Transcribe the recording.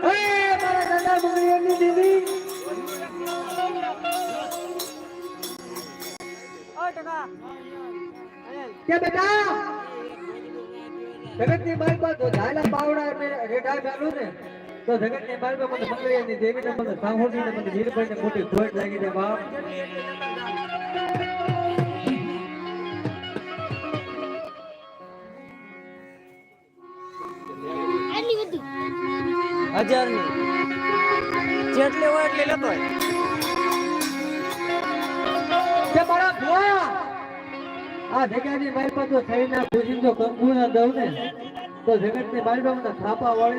Hey, my કે બેટા જગતની બાઈમાં તો ઝાલા પાવડા મેં રેઢા ગાલું ને તો જગતની બાઈમાં મને મંગળિયાની દેવીને મને સાંભળીને મને નીલભાઈને મોટી ધોટ લાગી છે બાપ. આટલી બધું. હજારની જેટલી હોય એટલી લેતો હોય. આ જગ્યાની બાઈમાં તો થઈને ખુશી જો કંકુ ના દઉં ને, તો જગતની બાઈમાં મને થાપા વાળી